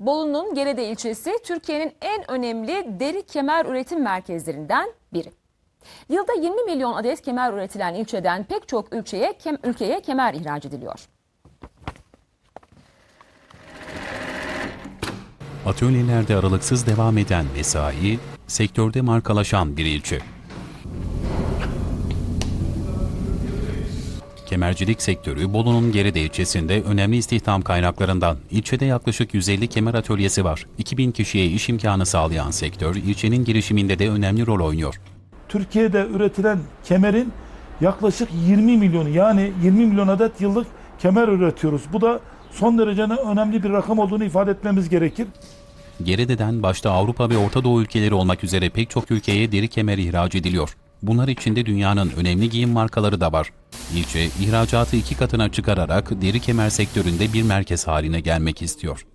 Bolu'nun Gerede ilçesi Türkiye'nin en önemli deri kemer üretim merkezlerinden biri. Yılda 20 milyon adet kemer üretilen ilçeden pek çok ülkeye, kem, ülkeye kemer ihraç ediliyor. Atölyelerde aralıksız devam eden mesai, sektörde markalaşan bir ilçe. Kemercilik sektörü Bolu'nun Gerede ilçesinde önemli istihdam kaynaklarından. İlçede yaklaşık 150 kemer atölyesi var. 2000 kişiye iş imkanı sağlayan sektör, ilçenin girişiminde de önemli rol oynuyor. Türkiye'de üretilen kemerin yaklaşık 20 milyonu yani 20 milyon adet yıllık kemer üretiyoruz. Bu da son derece önemli bir rakam olduğunu ifade etmemiz gerekir. Gerede'den başta Avrupa ve Orta Doğu ülkeleri olmak üzere pek çok ülkeye deri kemer ihraç ediliyor. Bunlar içinde dünyanın önemli giyim markaları da var. İlçe, ihracatı iki katına çıkararak deri kemer sektöründe bir merkez haline gelmek istiyor.